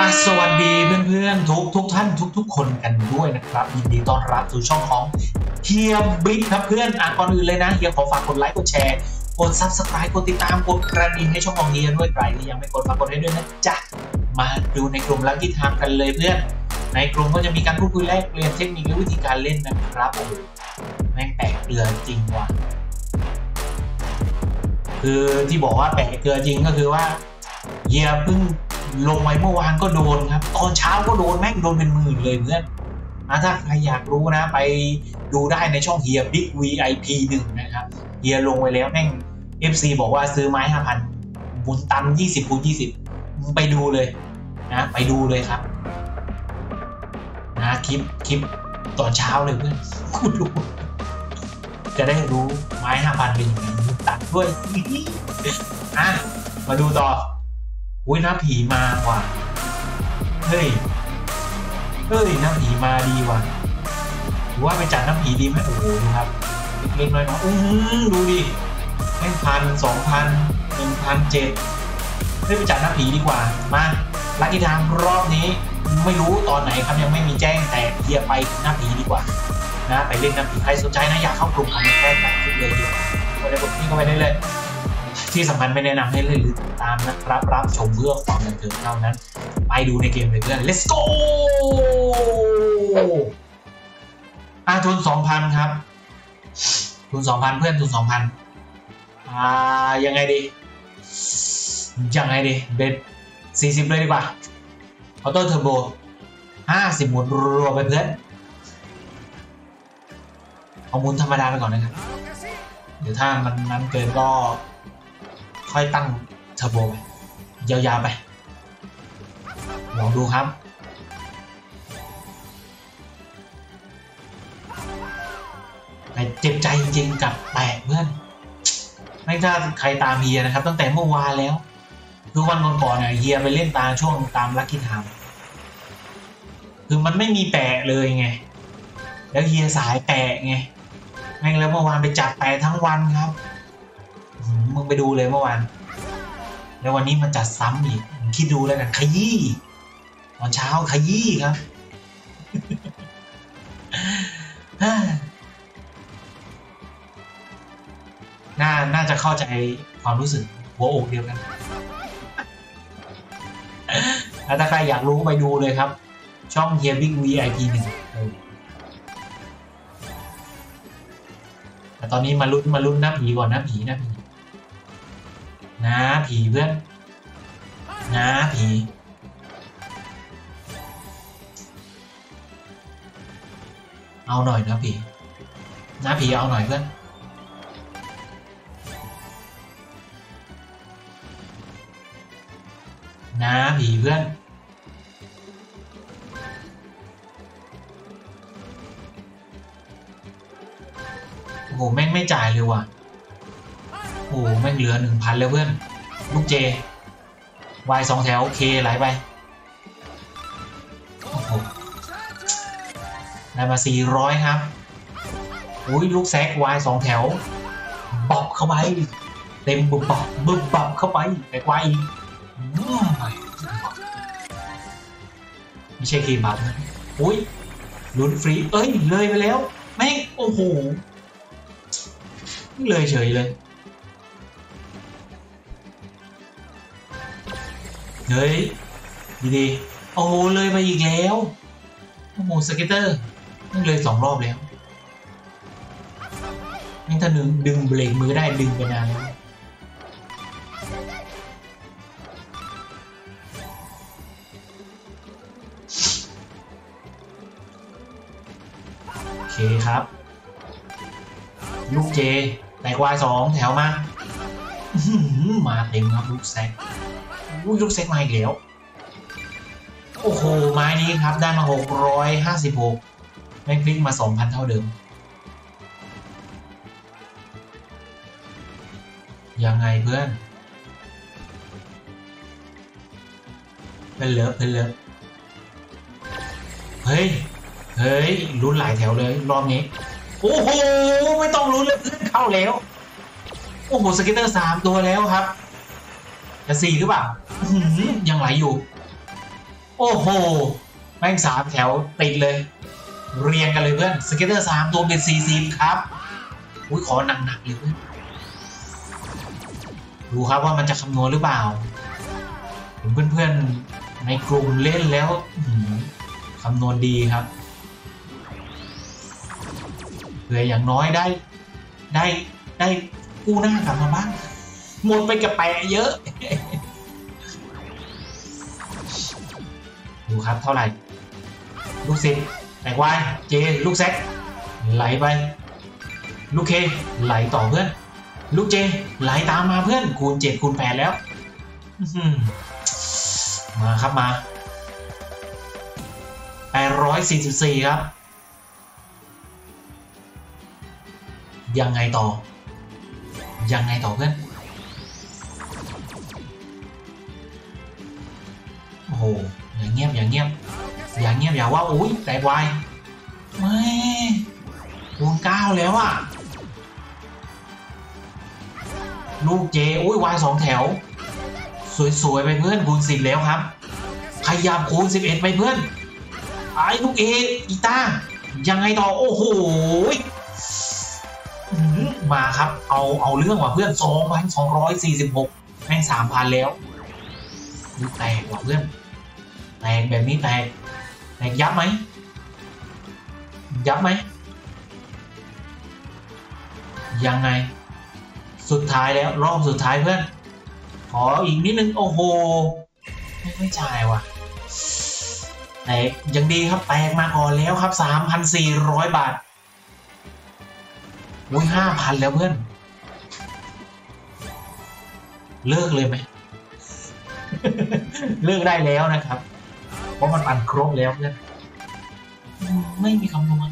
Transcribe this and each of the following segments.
อะสวัสดีเพื่อนๆทุกทุกท่านทุกทุกคนกันด้วยนะครับยินดีต้อนรับสู่ช่องของเฮียบิ๊กครับเพื่อนอะก่อนอื่นเลยนะเฮียขอฝากกดไลค์กดแชร์กดซับสไครต์กดติดตามกดกระดิ่งให้ช่องของเฮียด้วยใครที่ยังไม่กดฝากกดให้ด้วยนะจ๊ะมาดูในกลุ่มลักกี้ไทม์กันเลยเพื่อน ในกลุ่มก็จะมีการพูดคุยแลกเปลี่ยนเทคนิคและวิธีการเล่นนะครับโอ้โหแม่งแตกเกลือจริงว่ะคือที่บอกว่าแปะเกลือจริงก็คือว่า เฮียเพิ่งลงไปเมื่อวานก็โดนครับ ตอนเช้าก็โดนแม่งโดนเป็นหมื่นเลยเพื่อนอะถ้าใครอยากรู้นะ ไปดูได้ในช่องเฮีย Big VIP หนึ่งนะครับเฮียลงไปแล้วแม่ง FC บอกว่าซื้อไม้ห้าพันบุญตันยี่สิบคูณยี่สิบไปดูเลยนะไปดูเลยครับนะคลิปคลิปตอนเช้าเลยเพื่อนคุณดูจะได้รู้ไม้ห้าพันเป็นยังไงบุญตันด้วยอะมาดูต่อ อุ้ยน้าผีมาว่ะ เฮ้ย เฮ้ยน้าผีมาดีว่ะหรือว่าไปจัดน้าผีดีไหมโอ้โหครับเล็กๆน้อยๆอื้อหือดูดิแม่งพันสองพันหนึ่งพันเจ็ดเฮ้ยไปจัดน้าผีดีกว่า มาลักกี้ทางรอบนี้ไม่รู้ตอนไหนครับยังไม่มีแจ้งแต่เฮียไปหน้าผีดีกว่านะไปเล่นน้าผีใครสนใจนะอยากเข้ากลุ่มคอมเมนต์แรกแบบขึ้นเลยเดียวไปในบทนี้ก็ไปได้เลย ที่สำคัญไม่แนะนำให้เล่นหรือติดตามนะครับ รับชมเพื่อความบันเทิงเท่านั้น ไปดูในเกมเลยเพื่อน let's go อาทุนสองพันครับ ทุนสองพันเพื่อนทุนสองพันอ่ายังไงดี ยังไงดีเบ็ดสี่สิบเลยดีกว่าออโต้เทอร์โบห้าสิบหมุนรัวๆไปเพื่อนเอาหมุนธรรมดาไปก่อนนะครับเดี๋ยวถ้ามันนั้นเกินก็ ค่อยตั้งเทอร์โบไปยาวๆไป ลองดูครับ แต่เจ็บใจจริงๆกับแตกเพื่อน ไม่ถ้าใครตามเฮียนะครับ ตั้งแต่เมื่อวานแล้วคือวันก่อนๆเนี่ยเฮียไปเล่นตามช่วงตามลัคกี้ไทม์คือมันไม่มีแปะเลยไง แล้วเฮียสายแปะไงแม่งแล้วเมื่อวานไปจัดแปะทั้งวันครับ มึงไปดูเลยเมื่อวาน แล้ววันนี้มาจัดซ้ำอีกมึงคิดดูแล้วกันขยี้ตอนเช้าขยี้ครับน่าน่าจะเข้าใจความรู้สึกหัวอกเดียวกันถ้าใครอยากรู้ไปดูเลยครับ ช่องเฮียบิ๊ก VIP หนึ่งแต่ตอนนี้มาลุ้นมาลุ้นหน้าผีก่อนหน้าผีหน้าผี น้าผีเพื่อนน้าผีเอาหน่อยนะผีน้าผีเอาหน่อยเพื่อนนะผีเพื่อนโอ้โหแม่งไม่จ่ายเลยว่ะ อ้โหแม่งเหลือหนึ่งพันแล้วเพื่อน ลูกเจวายสองแถวเคไหลไปโอ้โหได้มาสี่ร้อยครับอุ้ยลูกแซกวายสองแถวบอบเข้าไปเต็มบุบบบบุบบบเข้าไปแต่ควายอีกไม่ใช่เคบับนะอุ้ยลุ้นฟรี เอ้ย เลยไปแล้ว แม่ง โอ้โห เลยเฉยเลย เฮ้ยดีๆโอ้โหเลยมาอีกแล้วโอ้โหสเก็ตเตอร์แม่เลยสองรอบแล้วแม่ถ้าดึงดึงเบรกมือได้ดึงไปนานแล้วโอเคครับ ลูกเจแตกวายสองแถวมามาเต็มครับลูกแซก อุ้ยลูกแซกมาอีกแล้ว โอ้โห ไม้นี้ครับได้มา 656แม่งพลิกมา 2,000 เท่าเดิม ยังไงเพื่อนเพื่อนเลิฟเพื่อนเลิฟเฮ้ย เฮ้ยลุ้นหลายแถวเลย รอบนี้ โอ้โห ไม่ต้องลุ้นเลยเพื่อนเข้าแล้ว โอ้โหสเก็ตเตอร์สามตัวแล้วครับ จะสี่หรือเปล่ายังไหลอยู่ โอ้โห แม่งสามแถวติดเลย เรียงกันเลยเพื่อน สเก็ตเตอร์สามตัวเป็นสี่สิบครับ อุ้ยขอหนักๆเลยเพื่อนดูครับว่ามันจะคำนวณหรือเปล่าเห็นเพื่อนๆ ในกลุ่มเล่นแล้วคำนวณดีครับเผื่ออย่างน้อยได้ได้ได้กู้หน้ากลับมาบ้าง หมดไปกับแปะเยอะ ดูครับเท่าไหร่ ลูกศิษย์แตกวายเจลูกแซกไหลไป ลูกเคไหลต่อเพื่อน ลูกเจไหลตามมาเพื่อนคูณเจ็ดคูณแปดแล้วมาครับมาแปดร้อยสี่สิบสี่ครับ ยังไงต่อ ยังไงต่อเพื่อน อย่างเงียบอย่างเงียบอย่างเงียบอย่าว่าอุ้ยแตกวายไม่วงเก้าแล้วอะลูกเจอุ้ยวายสองแถว สวยๆไปเพื่อนคูณสิบแล้วครับขยับคูณสิบเอ็ดไปเพื่อนไอ้ลูกเออีตายังไงต่อโอ้โหมาครับ เอาเอาเรื่องว่ะเพื่อนสองพันสองร้อยสี่สิบหกแม่งสามพันแล้วแตกว่ะเพื่อน แตกแบบนี้แตกแตกยับไหมยับไหมยังไง สุดท้ายแล้วรอบสุดท้ายเพื่อน ขออีกนิดนึงโอ้โหไม่ไม่จ่ายว่ะแตกยังดีครับแตกมาก่อนแล้วครับ 3,400 บาทอุ้ยห้าพันแล้วเพื่อน เลิกเลยไหม เลิกได้แล้วนะครับ เพราะมันปั่นครบแล้วเพื่อนอืมไม่มีคำนวณ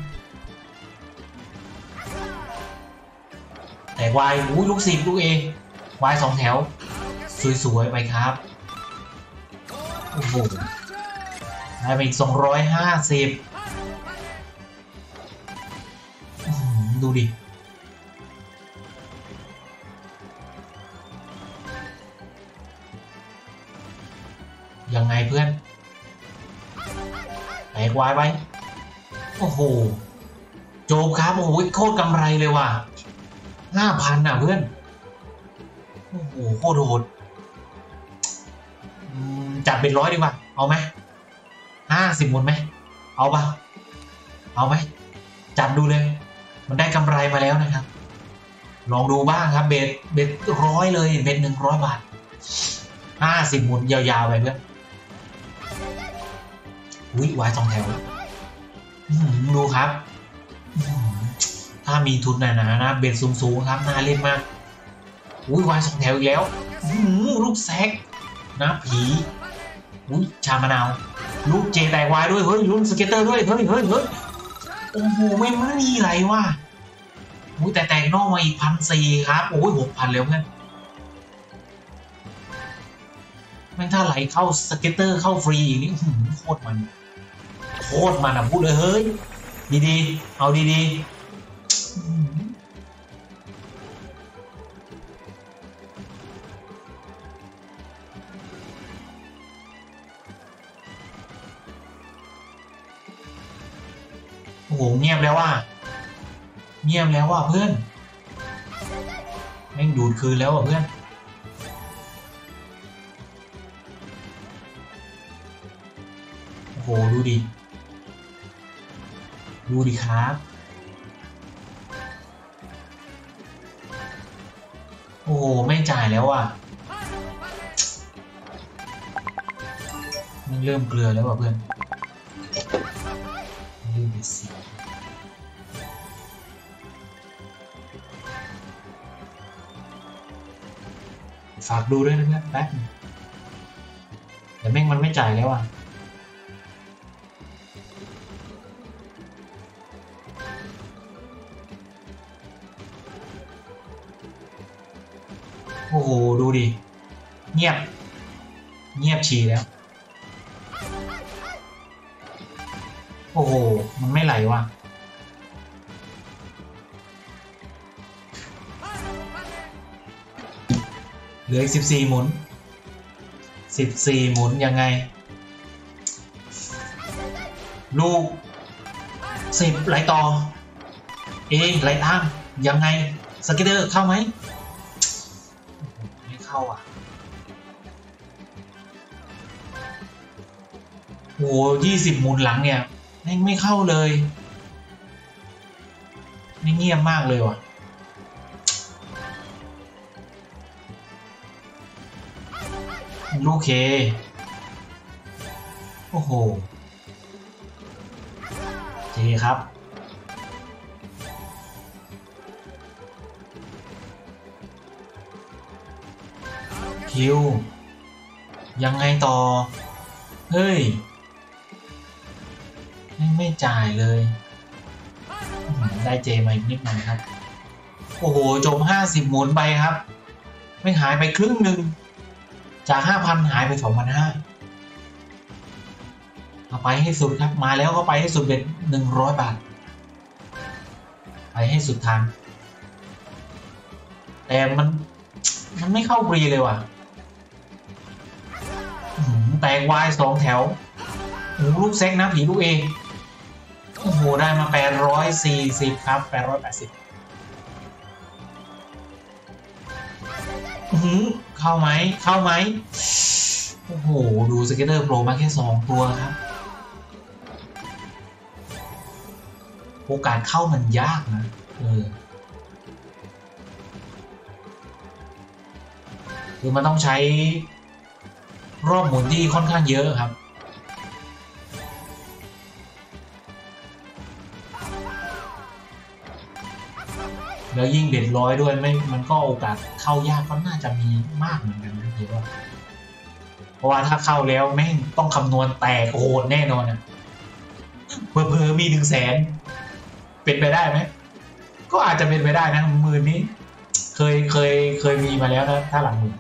แต่วายอุ้ยลูกสิบลูกเอวายสองแถว สวยๆไปครับโอ้โหได้ไปอีกสองร้อยห้าสิบดูดิยังไงเพื่อนแตก วายไปโอ้โห โจบครับ โอ้โหโคตรกำไรเลยว่ะห้าพันอะเพื่อน โอ้โหโคตรโหดจัดเป็นร้อยดีกว่า เอาไหมห้าสิบหมุนไหม เอาปะเอาไหม จัดดูเลย มันได้กำไรมาแล้วนะครับ ลองดูบ้างครับ เบ็ดเบ็ดร้อยเลย เบ็ดหนึ่งร้อยบาทห้าสิบหมุนยาวๆไปเพื่อน อุ้ยวายสองแถวดูครับถ้ามีทุนหนาๆนะเบ็ดสูงๆครับน่าเล่นมากอุ้ยวายสองแถวอีกแล้วลูกแซกนะผีอุ้ยชามะนาวลูกเจแตกวายด้วยเฮ้ยลูกสเก็ตเตอร์ด้วยเฮ้ยเฮ้ยเฮ้ยโอ้โหไม่ไม่มีอะไรว่ะอุ้ยแต่แตกนอกมาอีกพันสี่ครับโอ้ยหกพันแล้วเพื่อนแม่งถ้าไหลเข้าสเก็ตเตอร์เข้าฟรีอีกนี่อื้อหือโคตรมัน โคตรมันอะพูดเลยเฮ้ย ดีๆ เอาดีๆโหือโอ้โหเงียบแล้วว่ะเงียบแล้วว่ะเพื่อนแม่งดูดคืนแล้วอะเพื่อนโอ้โหดูดิ ดูดิครับ โอ้โหไม่จ่ายแล้วอะมันเริ่มเกลือแล้วอะเพื่อนเริ่มเป็นสีฝากดูด้วยนะเพื่อนแป๊บแต่แม่งมันไม่จ่ายแล้วอะ โอ้โหดูดิ เงียบ เงียบฉี่แล้ว โอ้โห มันไม่ไหลว่ะเหลืออีกสิบสี่หมุนสิบสี่หมุนยังไง ลูกสิบไหลต่อ เองไหลตามยังไงสกิเตอร์เข้าไหม เข้าอะโอ้ยี่สิบหมุนหลังเนี่ยแม่ไม่เข้าเลยไม่เงียบมากเลยว่ะ ลูกเค โอ้โห เจครับ คิว ยังไงต่อ เฮ้ยไม่ไม่จ่ายเลย ได้เจมาอีกนิดหน่อยครับ โอ้โห จมห้าสิบหมุนไปครับ ไม่หายไปครึ่งหนึ่ง จากห้าพันหายไปสองพันห้าเอาไปให้สุดครับ มาแล้วก็ไปให้สุดเป็นหนึ่งร้อยบาท ไปให้สุดทางแต่มันมันไม่เข้าฟรีเลยว่ะ แตกวายสองแถวโอ้ลูกเซ็กนะผีลูกเองโอ้โห ได้มาแปดร้อยสี่สิบครับแปดร้อยแปดสิบเข้าไหม เข้าไหม โอ้โห ดูสเก็ตเตอร์โผล่มาแค่สองตัวครับ โอกาสเข้ามันยากนะเออคือมันต้องใช้ รอบหมุนที่ค่อนข้างเยอะครับ แล้วยิ่งเด็ดร้อยด้วยไม่มันก็โอกาสเข้ายากก็น่าจะมีมากเหมือนกันนะคิดว่าเพราะว่าถ้าเข้าแล้วแม่งต้องคำนวณแตกโหดแน่นอนนะเพอเพอมีถึงแสน เป็นไปได้ไหมก็อาจจะเป็นไปได้นะหมื่นนี้ เคยเคยเคยมีมาแล้วนะถ้าหลังหมื่น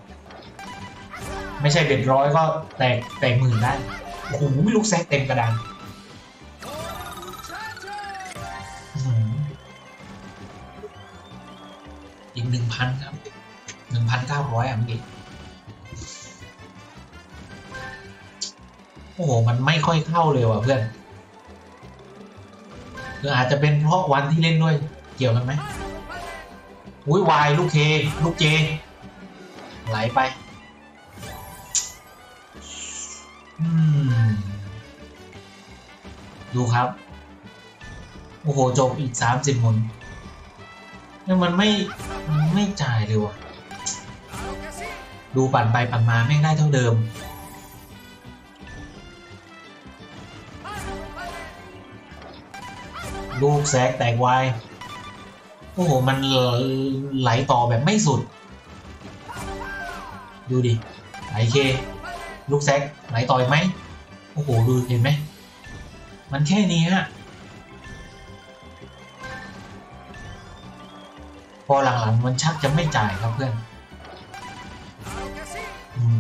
ไม่ใช่เด็ดร้อยก็แตกแตกหมื่นได้โอ้โหไม่ลูกแซกเต็มกระดานอีกหนึ่งพันครับหนึ่งพันเก้าร้อยอะเมื่อกี้โอ้โห มันไม่ค่อยเข้าเลยว่ะเพื่อนหรืออาจจะเป็นเพราะวันที่เล่นด้วย เกี่ยวกันไหม อุ้ยวายลูกเค ลูกเจ ไหลไป ดูครับ โอ้โห จบอีกสามสิบหมุนยังมันไม่ไม่จ่ายเลยว่ะดูปั่นไปปั่นมาแม่ได้เท่าเดิม ลูกแซกแตกวายโอ้โห มันไหลต่อแบบไม่สุด ดูดิไหลเค ลูกแซกไหลต่ออีกไหมโอ้โห ดูเห็นไหม มันแค่นี้ฮะพอหลังๆมันชักจะไม่จ่ายครับเพื่อน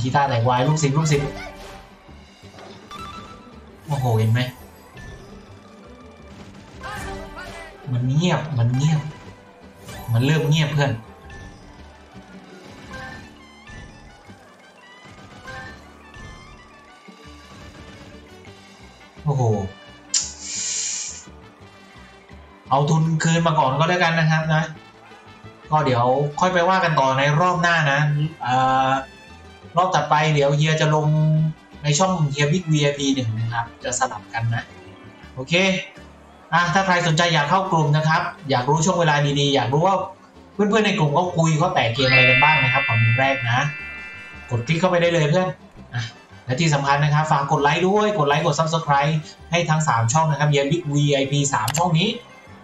กีตาร์แตกวายลูกสิบลูกสิบโอ้โหเห็นไหมมันเงียบมันเงียบ มันเริ่มเงียบเพื่อน โอ้โห เอาทุนคืนมาก่อนก็แล้วกันนะครับนะ ก็เดี๋ยวค่อยไปว่ากันต่อในรอบหน้านะอรอบถัดไปเดี๋ยวเฮียจะลงในช่องเฮียบิ๊ก VIP หนึ่งนะครับ จะสลับกันนะ โอเคอะถ้าใครสนใจอยากเข้ากลุ่มนะครับ อยากรู้ช่วงเวลาดีๆ อยากรู้ว่าเพื่อนๆในกลุ่มเขาคุยเขาแตกเกมอะไรกันบ้างนะครับของแรกนะ กดคลิกเข้าไปได้เลยเพื่อนอะและที่สำคัญนะครับฝากกดไลค์ด้วย กดไลค์กด Subscribe ให้ทั้ง 3 ช่องนะครับเฮียบิ๊ก VIP 3ช่องนี้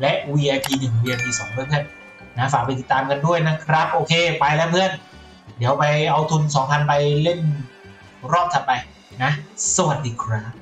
และ VIP 1 VIP 2เพื่อนๆนะฝากไปติดตามกันด้วยนะครับ โอเคไปแล้วเพื่อน เดี๋ยวไปเอาทุน 2,000 ไปเล่นรอบถัดไปนะ สวัสดีครับ